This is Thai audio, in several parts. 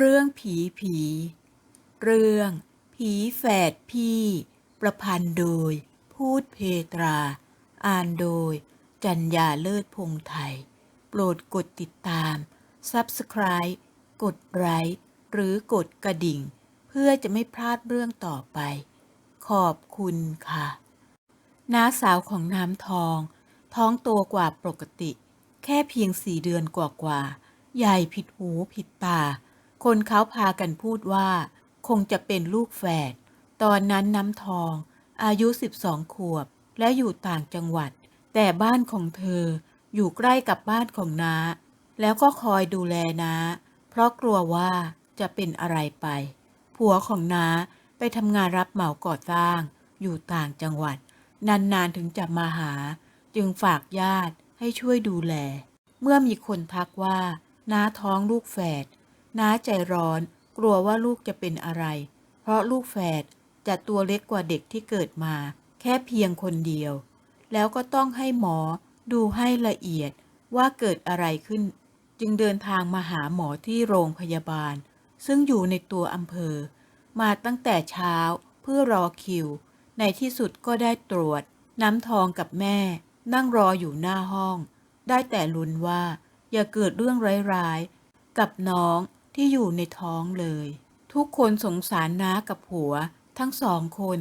เรื่องผีผี เรื่อง ผีแฝดพี่ ประพันธ์โดย พูดเพตรา อ่านโดย จัญญาเลิศพงไทย โปรดกดติดตาม Subscribe กดไลค์หรือกดกระดิ่ง เพื่อจะไม่พลาดเรื่องต่อไป ขอบคุณค่ะน้าสาวของน้ำทอง ท้องโตกว่าปกติ แค่เพียงสี่เดือนกว่าๆใหญ่ผิดหูผิดตา คนเขาพากันพูดว่า คงจะเป็นลูกแฝด ตอนนั้นน้ำทอง อายุ 12 ขวบ และอยู่ต่างจังหวัด แต่บ้านของเธออยู่ใกล้กับบ้านของน้า แล้วก็คอยดูแลน้า เพราะกลัวว่าจะเป็นอะไรไป ผัวของน้าไปทำงานรับเหมาก่อสร้าง อยู่ต่างจังหวัด นานๆถึงจะมาหา จึงฝากญาติให้ช่วยดูแล เมื่อมีคนทักว่า น้าท้องลูกแฝด น้าใจร้อน กลัวว่าลูกจะเป็นอะไร เพราะลูกแฝดจะตัวเล็กกว่าเด็กที่เกิดมา แค่เพียงคนเดียว แล้วก็ต้องให้หมอดูให้ละเอียดว่าเกิดอะไรขึ้น จึงเดินทางมาหาหมอที่โรงพยาบาล ซึ่งอยู่ในตัวอำเภอ มาตั้งแต่เช้าเพื่อรอคิว ในที่สุดก็ได้ตรวจ น้ำทองกับแม่ นั่งรออยู่หน้าห้อง ได้แต่ลุ้นว่า อย่าเกิดเรื่องร้ายๆ กับน้อง ที่อยู่ในท้องเลย ทุกคนสงสารน้ากับผัว ทั้งสองคน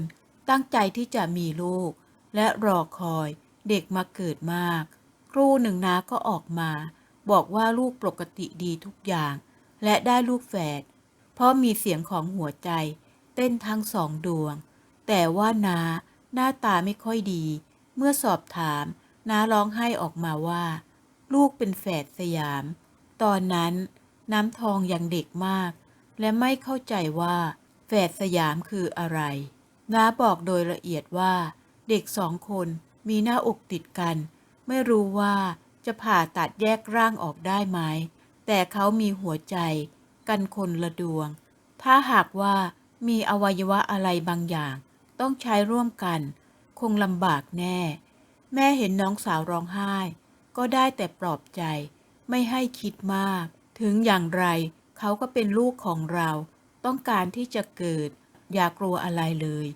ตั้งใจที่จะมีลูก และรอคอยเด็กมาเกิดมาก ครู่หนึ่งน้าก็ออกมา บอกว่าลูกปกติดีทุกอย่าง และได้ลูกแฝดเพราะมีเสียงของหัวใจ เต้นทั้งสองดวง แต่ว่านาหน้าตาไม่ค่อยดี เมื่อสอบถามน้าร้องไห้ออกมาว่า ลูกเป็นแฝดสยาม ตอนนั้น น้ำทองยังเด็กมาก และไม่เข้าใจว่าแฝดสยามคืออะไร น้าบอกโดยละเอียดว่า เด็กสองคนมีหน้าอกติดกัน ไม่รู้ว่าจะผ่าตัดแยกร่างออกได้ไหม แต่เขามีหัวใจกันคนละดวง ถ้าหากว่ามีอวัยวะอะไรบางอย่าง ต้องใช้ร่วมกัน คงลำบากแน่ แม่เห็นน้องสาวร้องไห้ ก็ได้แต่ปลอบใจ ไม่ให้คิดมาก ถึงอย่างไร เขาก็เป็นลูกของเรา ต้องการที่จะเกิด อย่ากลัวอะไรเลย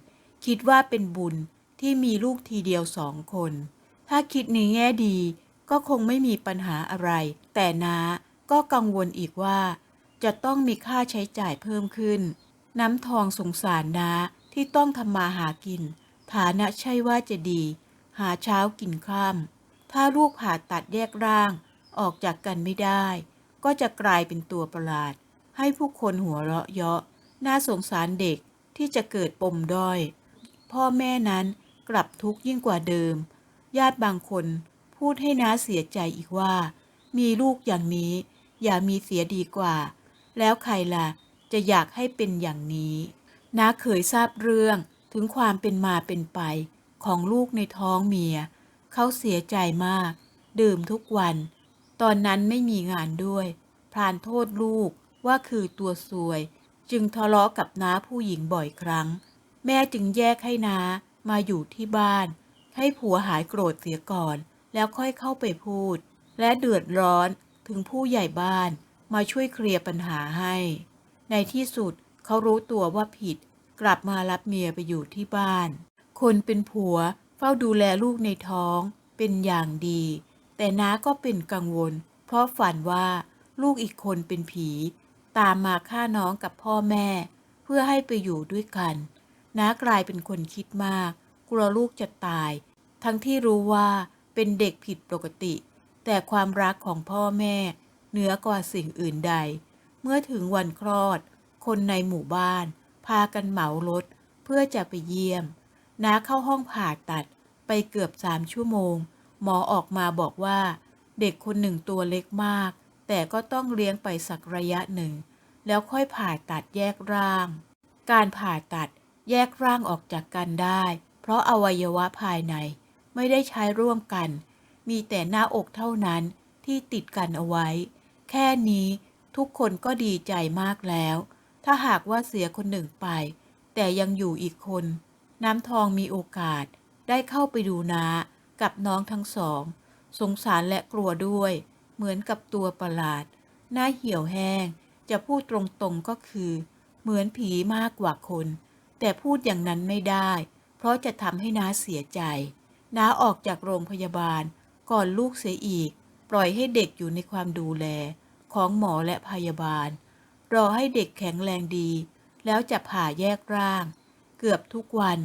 คิดว่าเป็นบุญที่มีลูกทีเดียวสองคน ถ้าคิดในแง่ดีก็คงไม่มีปัญหาอะไร แต่น้าก็กังวลอีกว่า จะต้องมีค่าใช้จ่ายเพิ่มขึ้น น้ำทองสงสารน้าที่ต้องทำมาหากิน ฐานะใช่ว่าจะดี หาเช้ากินข้ามถ้าลูกผ่าตัดแยกร่างออกจากกันไม่ได้ ก็จะกลายเป็นตัวประหลาด ให้ผู้คนหัวเราะเยาะ น่าสงสารเด็กที่จะเกิดปมด้อย พ่อแม่นั้นกลับทุกข์ยิ่งกว่าเดิม ญาติบางคนพูดให้น้าเสียใจอีกว่า มีลูกอย่างนี้ อย่ามีเสียดีกว่า แล้วใครล่ะ จะอยากให้เป็นอย่างนี้ น้าเคยทราบเรื่องถึงความเป็นมาเป็นไปของลูกในท้องเมีย เขาเสียใจมาก ดื่มทุกวัน ตอนนั้นไม่มีงานด้วย พรานโทษลูกว่าคือตัวซวย จึงทะเลาะกับน้าผู้หญิงบ่อยครั้ง แม่จึงแยกให้น้ามาอยู่ที่บ้าน ให้ผัวหายโกรธเสียก่อน แล้วค่อยเข้าไปพูด และเดือดร้อนถึงผู้ใหญ่บ้านมาช่วยเคลียร์ปัญหาให้ ในที่สุดเขารู้ตัวว่าผิด กลับมารับเมียไปอยู่ที่บ้าน คนเป็นผัวเฝ้าดูแลลูกในท้องเป็นอย่างดี แต่น้าก็เป็นกังวล เพราะฝันว่าลูกอีกคนเป็นผี ตามมาฆ่าน้องกับพ่อแม่ เพื่อให้ไปอยู่ด้วยกันน้ากลายเป็นคนคิดมาก กลัวลูกจะตาย ทั้งที่รู้ว่าเป็นเด็กผิดปกติ แต่ความรักของพ่อแม่ เหนือกว่าสิ่งอื่นใด เมื่อถึงวันคลอด คนในหมู่บ้าน พากันเหมารถ เพื่อจะไปเยี่ยมน้าเข้าห้องผ่าตัดไปเกือบสามชั่วโมง หมอออกมาบอกว่า เด็กคนหนึ่งตัวเล็กมาก แต่ก็ต้องเลี้ยงไปสักระยะหนึ่ง แล้วค่อยผ่าตัดแยกร่าง การผ่าตัดแยกร่างออกจากกันได้ เพราะอวัยวะภายในไม่ได้ใช้ร่วมกัน มีแต่หน้าอกเท่านั้นที่ติดกันเอาไว้ แค่นี้ทุกคนก็ดีใจมากแล้ว ถ้าหากว่าเสียคนหนึ่งไป แต่ยังอยู่อีกคน น้ำทองมีโอกาสได้เข้าไปดูนา กับน้องทั้งสอง สงสารและกลัวด้วย เหมือนกับตัวประหลาด หน้าเหี่ยวแห้ง จะพูดตรงๆก็คือ เหมือนผีมากกว่าคน แต่พูดอย่างนั้นไม่ได้ เพราะจะทำให้น้าเสียใจ น้าออกจากโรงพยาบาล ก่อนลูกเสียอีก ปล่อยให้เด็กอยู่ในความดูแล ของหมอและพยาบาล รอให้เด็กแข็งแรงดี แล้วจะผ่าแยกร่าง เกือบทุกวัน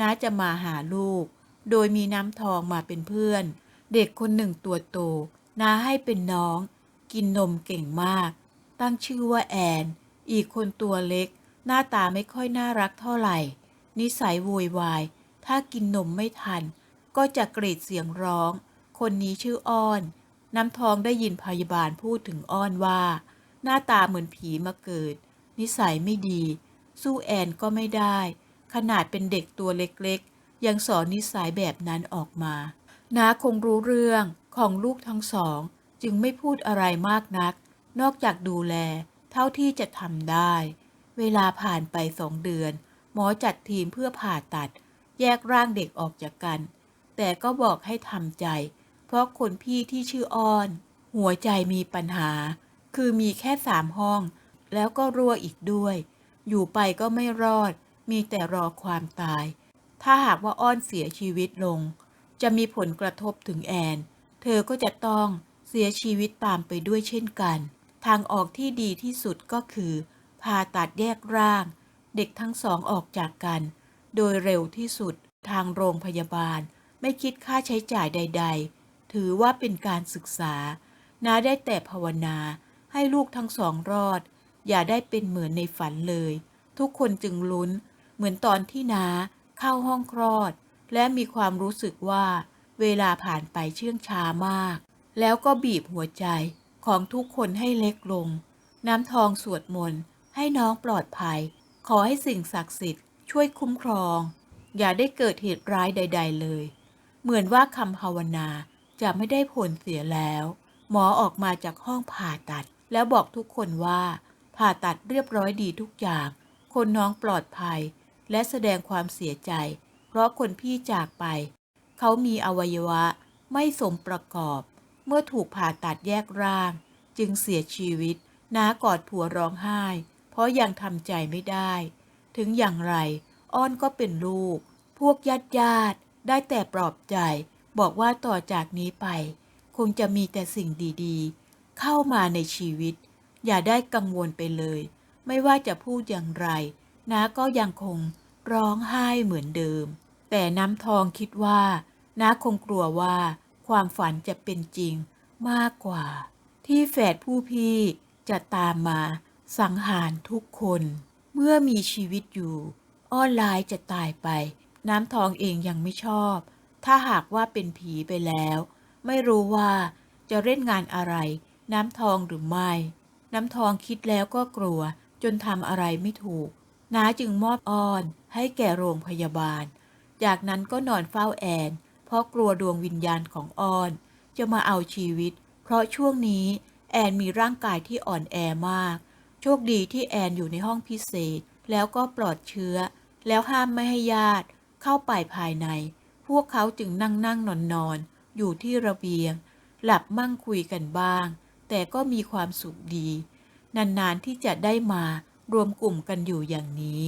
น้าจะมาหาลูก โดยมีน้ำทองมาเป็นเพื่อน เด็กคนหนึ่งตัวโตน้าให้เป็นน้อง กินนมเก่งมาก ตั้งชื่อว่าแอน อีกคนตัวเล็ก หน้าตาไม่ค่อยน่ารักเท่าไหร่ นิสัยโวยวาย ถ้ากินนมไม่ทัน ก็จะกรีดเสียงร้อง คนนี้ชื่ออ้อน น้ำทองได้ยินพยาบาลพูดถึงอ้อนว่า หน้าตาเหมือนผีมาเกิด นิสัยไม่ดี สู้แอนก็ไม่ได้ ขนาดเป็นเด็กตัวเล็ก ยังสอนนิสัยแบบนั้นออกมานาคงรู้เรื่องของลูกทั้งสอง จึงไม่พูดอะไรมากนัก นอกจากดูแล เท่าที่จะทำได้ เวลาผ่านไปสองเดือน หมอจัดทีมเพื่อผ่าตัด แยกร่างเด็กออกจากกัน แต่ก็บอกให้ทำใจ เพราะคนพี่ที่ชื่ออ้อน หัวใจมีปัญหา คือมีแค่สามห้อง แล้วก็รั่วอีกด้วย อยู่ไปก็ไม่รอด มีแต่รอความตาย ถ้าหากว่าอ้อนเสียชีวิตลง จะมีผลกระทบถึงแอน เธอก็จะต้องเสียชีวิตตามไปด้วยเช่นกัน ทางออกที่ดีที่สุดก็คือผ่าตัดแยกร่าง เด็กทั้งสองออกจากกัน โดยเร็วที่สุดทางโรงพยาบาล ไม่คิดค่าใช้จ่ายใด ๆ ถือว่าเป็นการศึกษา นาได้แต่ภาวนาให้ลูกทั้งสองรอด อย่าได้เป็นเหมือนในฝันเลย ทุกคนจึงลุ้น เหมือนตอนที่นา เข้าห้องคลอด และมีความรู้สึกว่าเวลาผ่านไปเชื่องช้ามาก แล้วก็บีบหัวใจของทุกคนให้เล็กลง น้ำทองสวดมนต์ให้น้องปลอดภัย ขอให้สิ่งศักดิ์สิทธิ์ช่วยคุ้มครอง อย่าได้เกิดเหตุร้ายใด ๆ เลย เหมือนว่าคำภาวนาจะไม่ได้ผลเสียแล้ว หมอออกมาจากห้องผ่าตัด แล้วบอกทุกคนว่า ผ่าตัดเรียบร้อยดีทุกอย่าง คนน้องปลอดภัย และแสดงความเสียใจ เพราะคนพี่จากไป เขามีอวัยวะไม่สมประกอบ เมื่อถูกผ่าตัดแยกร่าง จึงเสียชีวิตน้ากอดผัวร้องไห้ เพราะยังทำใจไม่ได้ ถึงอย่างไร อ้อนก็เป็นลูก พวกญาติญาติได้แต่ปลอบใจ บอกว่าต่อจากนี้ไป คงจะมีแต่สิ่งดีๆ เข้ามาในชีวิต อย่าได้กังวลไปเลย ไม่ว่าจะพูดอย่างไร น้าก็ยังคง ร้องไห้เหมือนเดิม แต่น้ำทองคิดว่าน้าคงกลัวว่าความฝันจะเป็นจริงมากกว่า ที่แฝดผู้พี่จะตามมาสังหารทุกคน เมื่อมีชีวิตอยู่ อ้อนไลน์จะตายไป น้ำทองเองยังไม่ชอบ ถ้าหากว่าเป็นผีไปแล้ว ไม่รู้ว่าจะเล่นงานอะไร น้ำทองหรือไม่ น้ำทองคิดแล้วก็กลัวจนทำอะไรไม่ถูก น้าจึงมอบอ้อน ให้แก่โรงพยาบาล จากนั้นก็นอนเฝ้าแอน เพราะกลัวดวงวิญญาณของอ้อน จะมาเอาชีวิต เพราะช่วงนี้แอนมีร่างกายที่อ่อนแอมาก โชคดีที่แอนอยู่ในห้องพิเศษ แล้วก็ปลอดเชื้อ แล้วห้ามไม่ให้ญาติ เข้าไปภายใน พวกเขาจึงนั่งนั่งนอนนอนอยู่ที่ระเบียง หลับมั่งคุยกันบ้าง แต่ก็มีความสุขดี นานๆที่จะได้มารวมกลุ่มกันอยู่อย่างนี้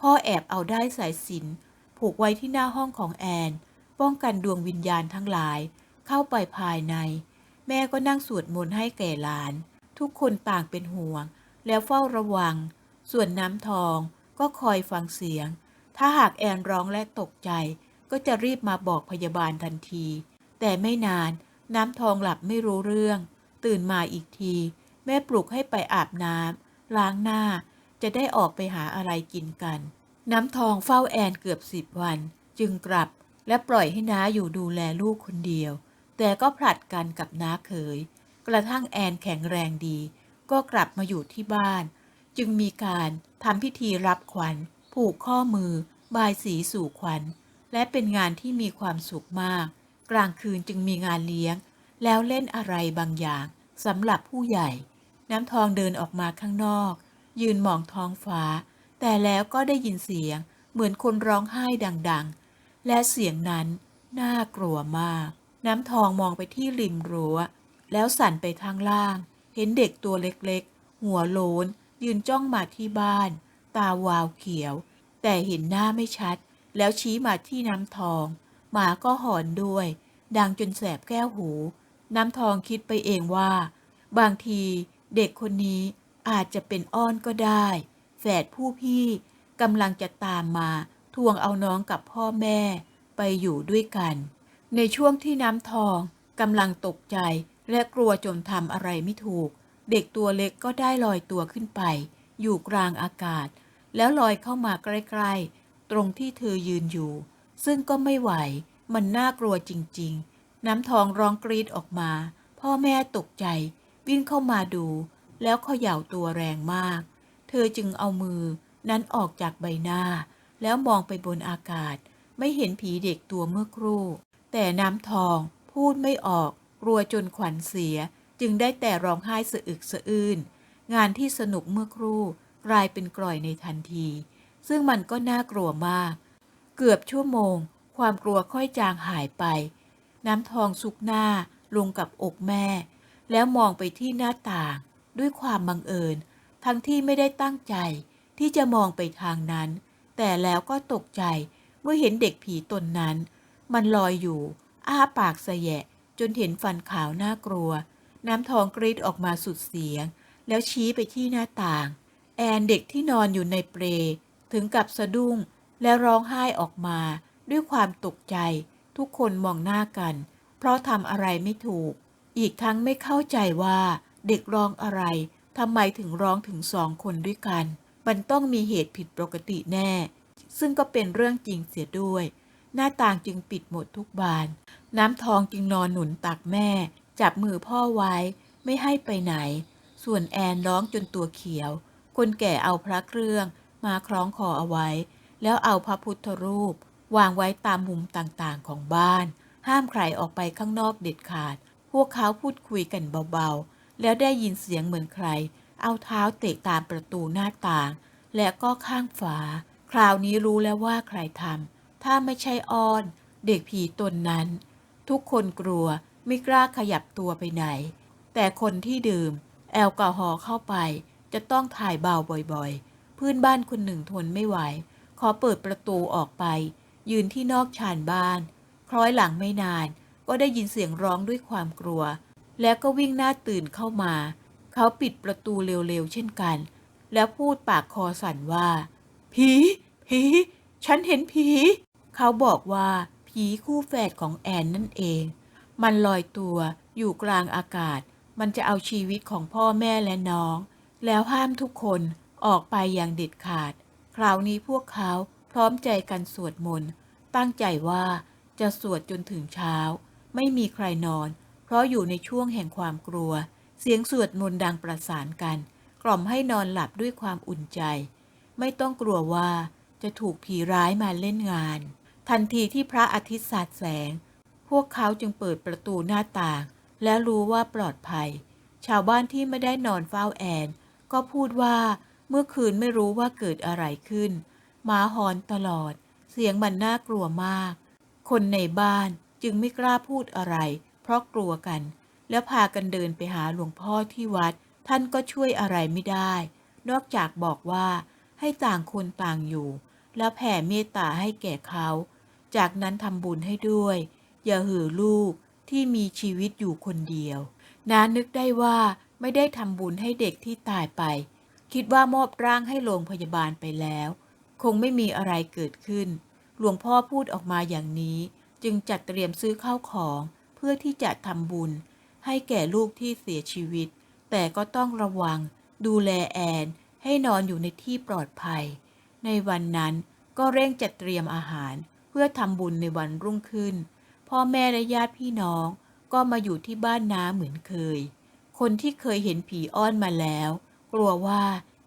พ่อแอบเอาได้สายสิญจนผูกไว้ที่หน้าห้องของแอน ป้องกันดวงวิญญาณทั้งหลาย เข้าไปภายใน แม่ก็นั่งสวดมนต์ให้แก่หลาน ทุกคนต่างเป็นห่วง แล้วเฝ้าระวัง ส่วนน้ำทองก็คอยฟังเสียง ถ้าหากแอนร้องและตกใจ ก็จะรีบมาบอกพยาบาลทันที แต่ไม่นานน้ำทองหลับไม่รู้เรื่อง ตื่นมาอีกที แม่ปลุกให้ไปอาบน้ำล้างหน้า จะได้ออกไปหาอะไรกินกัน น้ำทองเฝ้าแอนเกือบสิบวัน จึงกลับและปล่อยให้น้าอยู่ดูแลลูกคนเดียว แต่ก็ผลัดกันกับน้าเขย กระทั่งแอนแข็งแรงดี ก็กลับมาอยู่ที่บ้าน จึงมีการทำพิธีรับขวัญ ผูกข้อมือ บายสีสู่ขวัญ และเป็นงานที่มีความสุขมาก กลางคืนจึงมีงานเลี้ยง แล้วเล่นอะไรบางอย่างสำหรับผู้ใหญ่ น้ำทองเดินออกมาข้างนอก ยืนมองท้องฟ้า แต่แล้วก็ได้ยินเสียง เหมือนคนร้องไห้ดังๆ และเสียงนั้นน่ากลัวมาก น้ำทองมองไปที่ริมรั้ว แล้วสั่นไปทางล่าง เห็นเด็กตัวเล็กๆ หัวโลน ยืนจ้องมาที่บ้าน ตาวาวเขียว แต่เห็นหน้าไม่ชัด แล้วชี้มาที่น้ำทอง หมาก็หอนด้วย ดังจนแสบแก้วหู น้ำทองคิดไปเองว่า บางทีเด็กคนนี้ อาจจะเป็นอ้อนก็ได้ แฝดผู้พี่กำลังจะตามมาทวงเอาน้องกับพ่อแม่ไปอยู่ด้วยกัน ในช่วงที่น้ำทองกำลังตกใจและกลัวจนทำอะไรไม่ถูก เด็กตัวเล็กก็ได้ลอยตัวขึ้นไป อยู่กลางอากาศ แล้วลอยเข้ามาใกล้ๆ ตรงที่เธอยืนอยู่ ซึ่งก็ไม่ไหว มันน่ากลัวจริงๆ น้ำทองร้องกรีดออกมา พ่อแม่ตกใจ วิ่งเข้ามาดู แล้วเขย่าตัวแรงมาก เธอจึงเอามือนั้นออกจากใบหน้า แล้วมองไปบนอากาศ ไม่เห็นผีเด็กตัวเมื่อครู่ แต่น้ำทองพูดไม่ออกกลัวจนขวัญเสีย จึงได้แต่ร้องไห้สะอึกสะอื้น งานที่สนุกเมื่อครู่กลายเป็นกล่อยในทันที ซึ่งมันก็น่ากลัวมาก เกือบชั่วโมง ความกลัวค่อยจางหายไป น้ำทองสุกหน้าลงกับอกแม่ แล้วมองไปที่หน้าต่าง ด้วยความบังเอิญ ทั้งที่ไม่ได้ตั้งใจที่จะมองไปทางนั้น แต่แล้วก็ตกใจเมื่อเห็นเด็กผีตนนั้น มันลอยอยู่ อ้าปากสยะ จนเห็นฟันขาวน่ากลัว น้ำทองกรีดออกมาสุดเสียง แล้วชี้ไปที่หน้าต่าง แอนเด็กที่นอนอยู่ในเปลถึงกับสะดุ้งและร้องไห้ออกมา ด้วยความตกใจ ทุกคนมองหน้ากัน เพราะทำอะไรไม่ถูก อีกทั้งไม่เข้าใจว่า เด็กร้องอะไรทำไมถึงร้องถึงสองคนด้วยกัน มันต้องมีเหตุผิดปกติแน่ ซึ่งก็เป็นเรื่องจริงเสียด้วย หน้าต่างจึงปิดหมดทุกบาน น้ำทองจึงนอนหนุนตักแม่ จับมือพ่อไว้ ไม่ให้ไปไหน ส่วนแอนร้องจนตัวเขียว คนแก่เอาพระเครื่อง มาคล้องคอเอาไว้ แล้วเอาพระพุทธรูป วางไว้ตามมุมต่างๆของบ้าน ห้ามใครออกไปข้างนอกเด็ดขาด พวกเขาพูดคุยกันเบาๆ แล้วได้ยินเสียงเหมือนใคร เอาเท้าเตะตามประตูหน้าต่าง และก็ข้างฝา คราวนี้รู้แล้วว่าใครทำถ้าไม่ใช่อ้อน เด็กผีตนนั้น ทุกคนกลัวไม่กล้าขยับตัวไปไหน แต่คนที่ดื่ม แอลกอฮอล์เข้าไป จะต้องถ่ายเบาบ่อยๆ เพื่อนบ้านคนหนึ่งทนไม่ไหว ขอเปิดประตูออกไป ยืนที่นอกชานบ้าน คล้อยหลังไม่นาน ก็ได้ยินเสียงร้องด้วยความกลัว แล้วก็วิ่งหน้าตื่นเข้ามา เขาปิดประตูเร็วๆเช่นกัน แล้วพูดปากคอสั่นว่า ผี ผี ฉันเห็นผี เขาบอกว่าผีคู่แฝดของแอนนั่นเอง มันลอยตัวอยู่กลางอากาศ มันจะเอาชีวิตของพ่อแม่และน้อง แล้วห้ามทุกคนออกไปอย่างเด็ดขาด คราวนี้พวกเขาพร้อมใจกันสวดมนต์ ตั้งใจว่าจะสวดจนถึงเช้า ไม่มีใครนอน เพราะอยู่ในช่วงแห่งความกลัว เสียงสวดมนต์ดังประสานกัน กล่อมให้นอนหลับด้วยความอุ่นใจ ไม่ต้องกลัวว่าจะถูกผีร้ายมาเล่นงาน ทันทีที่พระอาทิตย์สาดแสง พวกเขาจึงเปิดประตูหน้าต่าง และรู้ว่าปลอดภัย ชาวบ้านที่ไม่ได้นอนเฝ้าแอน ก็พูดว่าเมื่อคืนไม่รู้ว่าเกิดอะไรขึ้นหมาหอนตลอด เสียงมันน่ากลัวมาก คนในบ้านจึงไม่กล้าพูดอะไร เพราะกลัวกัน แล้วพากันเดินไปหาหลวงพ่อที่วัด ท่านก็ช่วยอะไรไม่ได้ นอกจากบอกว่าให้ต่างคนต่างอยู่ แล้วแผ่เมตตาให้แก่เขา จากนั้นทำบุญให้ด้วย อย่าหือลูกที่มีชีวิตอยู่คนเดียว นานึกได้ว่าไม่ได้ทำบุญให้เด็กที่ตายไป คิดว่ามอบร่างให้โรงพยาบาลไปแล้ว คงไม่มีอะไรเกิดขึ้น หลวงพ่อพูดออกมาอย่างนี้ จึงจัดเตรียมซื้อข้าวของ เพื่อที่จะทำบุญ ให้แก่ลูกที่เสียชีวิต แต่ก็ต้องระวัง ดูแลแอนให้นอนอยู่ในที่ปลอดภัย ในวันนั้นก็เร่งจัดเตรียมอาหาร เพื่อทำบุญในวันรุ่งขึ้น พ่อแม่และญาติพี่น้องก็มาอยู่ที่บ้านน้าเหมือนเคย คนที่เคยเห็นผีอ้อนมาแล้ว กลัวว่า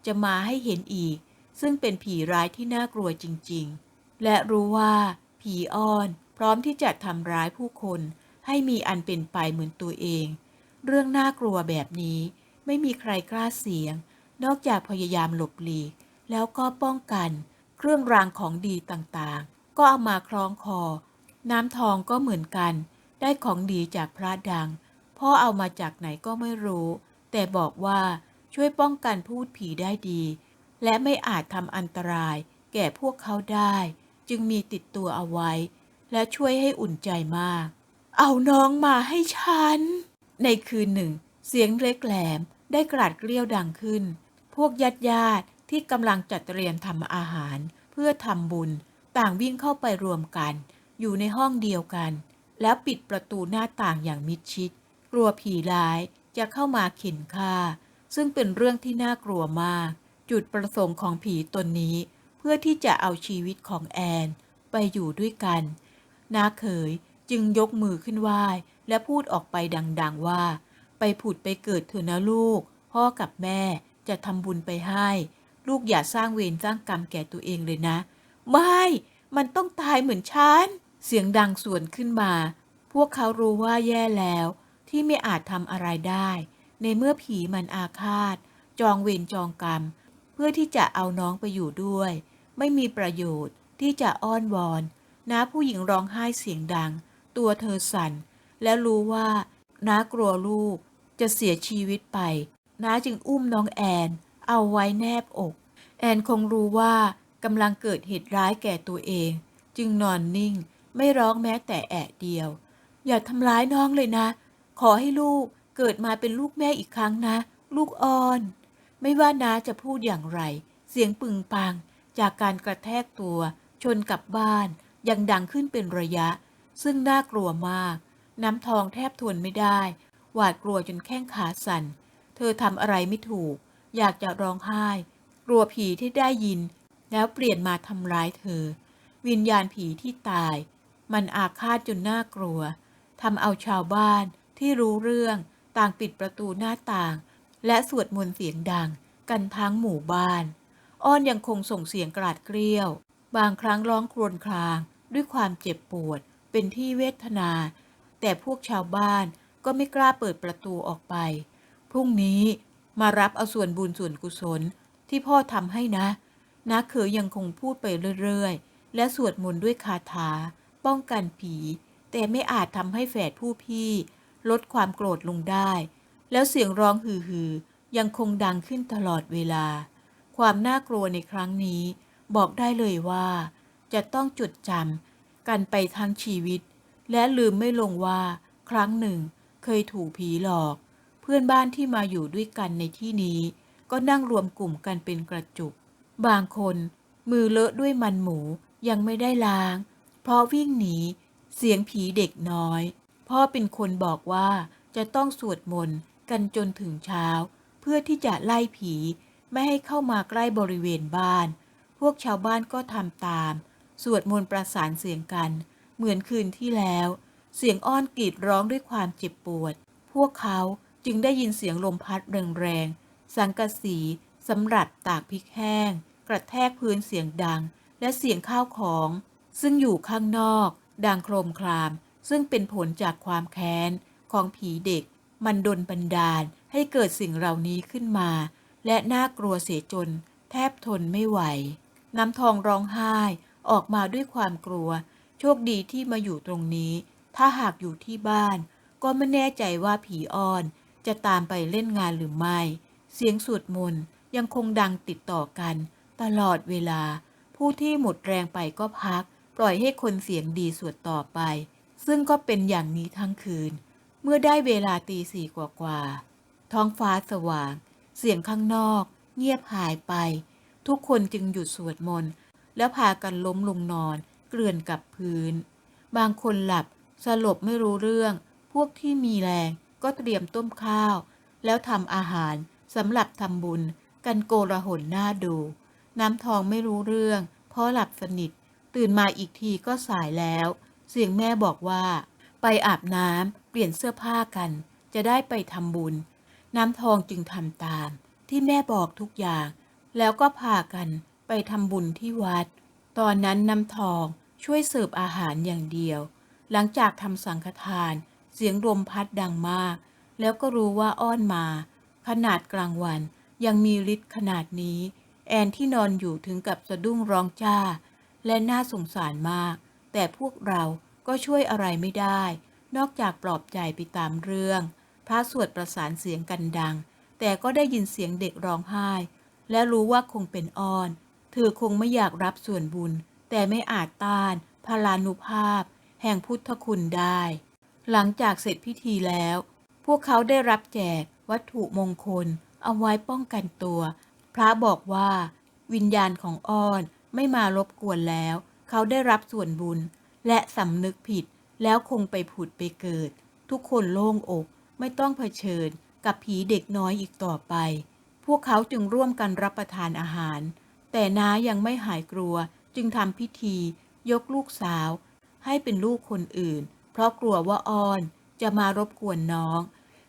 จะมาให้เห็นอีก ซึ่งเป็นผีร้ายที่น่ากลัวจริง ๆ และรู้ว่า ผีอ้อนพร้อมที่จะทำร้ายผู้คน ให้มีอันเป็นไปเหมือนตัวเอง เรื่องน่ากลัวแบบนี้ ไม่มีใครกล้าเสี่ยง นอกจากพยายามหลบหลีก แล้วก็ป้องกัน เครื่องรางของดีต่างๆ ก็เอามาคล้องคอ น้ำทองก็เหมือนกัน ได้ของดีจากพระดัง พ่อเอามาจากไหนก็ไม่รู้ แต่บอกว่าช่วยป้องกันพูดผีได้ดี และไม่อาจทำอันตราย แก่พวกเขาได้ จึงมีติดตัวเอาไว้ และช่วยให้อุ่นใจมาก เอาน้องมาให้ฉัน ในคืนหนึ่ง เสียงเล็กแหลมได้กราดเกลียวดังขึ้น พวกญาติญาติที่กำลังจัดเตรียมทำอาหาร เพื่อทำบุญ ต่างวิ่งเข้าไปรวมกัน อยู่ในห้องเดียวกัน แล้วปิดประตูหน้าต่างอย่างมิดชิด กลัวผีร้ายจะเข้ามาเข็นฆ่า ซึ่งเป็นเรื่องที่น่ากลัวมาก จุดประสงค์ของผีตนนี้ เพื่อที่จะเอาชีวิตของแอน ไปอยู่ด้วยกันน้าเขย จึงยกมือขึ้นไหว้และพูดออกไปดัง ๆว่า ไปผุดไปเกิดเถอะนะลูก พ่อกับแม่จะทำบุญไปให้ ลูกอย่าสร้างเวรสร้างกรรมแก่ตัวเองเลยนะ ไม่ มันต้องตายเหมือนฉัน เสียงดังสวนขึ้นมา พวกเขารู้ว่าแย่แล้ว ที่ไม่อาจทำอะไรได้ ในเมื่อผีมันอาฆาต จองเวรจองกรรม เพื่อที่จะเอาน้องไปอยู่ด้วย ไม่มีประโยชน์ที่จะอ้อนวอนน้าผู้หญิงร้องไห้เสียงดัง ตัวเธอสั่น และรู้ว่าน้ากลัวลูกจะเสียชีวิตไป น้าจึงอุ้มน้องแอน เอาไว้แนบอก แอนคงรู้ว่ากำลังเกิดเหตุร้ายแก่ตัวเอง จึงนอนนิ่ง ไม่ร้องแม้แต่แอะเดียว อย่าทำร้ายน้องเลยนะ ขอให้ลูกเกิดมาเป็นลูกแม่อีกครั้งนะ ลูกอ่อน ไม่ว่าน้าจะพูดอย่างไร เสียงปึงปังจากการกระแทกตัว ชนกับบ้านยังดังขึ้นเป็นระยะ ซึ่งน่ากลัวมาก น้ำทองแทบทนไม่ได้ หวาดกลัวจนแข้งขาสั่น เธอทำอะไรไม่ถูก อยากจะร้องไห้ กลัวผีที่ได้ยิน แล้วเปลี่ยนมาทำร้ายเธอ วิญญาณผีที่ตาย มันอาฆาตจนน่ากลัวทำเอาชาวบ้านที่รู้เรื่องต่างปิดประตูหน้าต่าง และสวดมนต์เสียงดัง กันทั้งหมู่บ้าน อ้อนยังคงส่งเสียงกราดเกลียว บางครั้งร้องครวญครางด้วยความเจ็บปวด เป็นที่เวทนา แต่พวกชาวบ้านก็ไม่กล้าเปิดประตูออกไป พรุ่งนี้มารับเอาส่วนบุญส่วนกุศลที่พ่อทำให้นะน้าเขยยังคงพูดไปเรื่อยๆ และสวดมนต์ด้วยคาถา ป้องกันผี แต่ไม่อาจทำให้แฝดผู้พี่ ลดความโกรธลงได้ แล้วเสียงร้องฮือๆยังคงดังขึ้นตลอดเวลา ความน่ากลัวในครั้งนี้ บอกได้เลยว่า จะต้องจดจำ กันไปทั้งชีวิต และลืมไม่ลงว่า ครั้งหนึ่ง เคยถูกผีหลอก เพื่อนบ้านที่มาอยู่ด้วยกันในที่นี้ ก็นั่งรวมกลุ่มกันเป็นกระจุก บางคน มือเลอะด้วยมันหมูยังไม่ได้ล้าง เพราะวิ่งหนี เสียงผีเด็กน้อย พ่อเป็นคนบอกว่าจะต้องสวดมนต์กันจนถึงเช้า เพื่อที่จะไล่ผี ไม่ให้เข้ามาใกล้บริเวณบ้าน พวกชาวบ้านก็ทำตาม สวดมนต์ประสานเสียงกัน เหมือนคืนที่แล้ว เสียงอ้อนกรีดร้องด้วยความเจ็บปวด พวกเขาจึงได้ยินเสียงลมพัดแรงๆ สังกะสีสำหรับตากพริกแห้ง กระแทกพื้นเสียงดัง และเสียงข้าวของ ซึ่งอยู่ข้างนอก ดังโครมคราม ซึ่งเป็นผลจากความแค้น ของผีเด็ก มันดนบันดาลให้เกิดสิ่งเหล่านี้ขึ้นมา และน่ากลัวเสียจน แทบทนไม่ไหว น้ำทองร้องไห้ ออกมาด้วยความกลัว โชคดีที่มาอยู่ตรงนี้ ถ้าหากอยู่ที่บ้าน ก็ไม่แน่ใจว่าผีอ้อน จะตามไปเล่นงานหรือไม่ เสียงสวดมนต์ยังคงดังติดต่อกัน ตลอดเวลา ผู้ที่หมดแรงไปก็พัก ปล่อยให้คนเสียงดีสวดต่อไป ซึ่งก็เป็นอย่างนี้ทั้งคืน เมื่อได้เวลาตีสี่กว่าๆท้องฟ้าสว่าง เสียงข้างนอก เงียบหายไป ทุกคนจึงหยุดสวดมนต์ แล้วพากันล้มลงนอน เกลื่อนกับพื้น บางคนหลับ สลบไม่รู้เรื่อง พวกที่มีแรงก็เตรียมต้มข้าว แล้วทำอาหารสำหรับทำบุญ กันโกระหนหน้าดู น้ำทองไม่รู้เรื่อง เพราะหลับสนิท ตื่นมาอีกทีก็สายแล้ว เสียงแม่บอกว่า ไปอาบน้ำเปลี่ยนเสื้อผ้ากัน จะได้ไปทำบุญ น้ำทองจึงทำตาม ที่แม่บอกทุกอย่าง แล้วก็พากัน ไปทำบุญที่วัด ตอนนั้นน้ำทองช่วยเสิร์ฟอาหารอย่างเดียว หลังจากทำสังฆทาน เสียงลมพัดดังมาก แล้วก็รู้ว่าอ้อนมา ขนาดกลางวันยังมีฤทธิ์ขนาดนี้ แอนที่นอนอยู่ถึงกับสะดุ้งร้องจ้า และน่าสงสารมาก แต่พวกเราก็ช่วยอะไรไม่ได้ นอกจากปลอบใจไปตามเรื่อง พระสวดประสานเสียงกันดัง แต่ก็ได้ยินเสียงเด็กร้องไห้ และรู้ว่าคงเป็นอ้อน เธอคงไม่อยากรับส่วนบุญ แต่ไม่อาจต้านพลานุภาพ แห่งพุทธคุณได้ หลังจากเสร็จพิธีแล้ว พวกเขาได้รับแจกวัตถุมงคล เอาไว้ป้องกันตัว พระบอกว่า วิญญาณของอ้อนไม่มารบกวนแล้ว เขาได้รับส่วนบุญ และสำนึกผิดแล้วคงไปผุดไปเกิด ทุกคนโล่งอกไม่ต้องเผชิญกับผีเด็กน้อยอีกต่อไป พวกเขาจึงร่วมกันรับประทานอาหาร แต่น้ายังไม่หายกลัวจึงทำพิธียกลูกสาว ให้เป็นลูกคนอื่น เพราะกลัวว่าอ้อนจะมารบกวนน้อง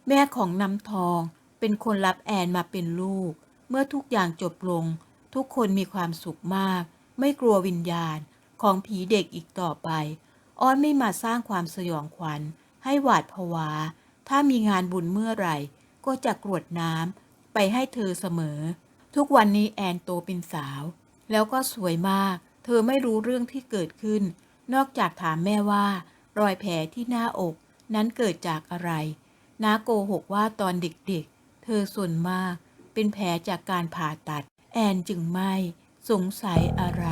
แม่ของน้ำทองเป็นคนรับแอนมาเป็นลูก เมื่อทุกอย่างจบลง ทุกคนมีความสุขมาก ไม่กลัววิญญาณของผีเด็กอีกต่อไป อ้อนไม่มาสร้างความสยองขวัญ ให้หวาดผวา ถ้ามีงานบุญเมื่อไหร่ ก็จะกรวดน้ำไปให้เธอเสมอ ทุกวันนี้แอนโตเป็นสาว แล้วก็สวยมาก เธอไม่รู้เรื่องที่เกิดขึ้น นอกจากถามแม่ว่า รอยแผลที่หน้าอก นั้นเกิดจากอะไรน้าโกหกว่าตอนเด็กๆ เธอส่วนมากเป็นแผลจากการผ่าตัด แอนจึงไม่สงสัยอะไร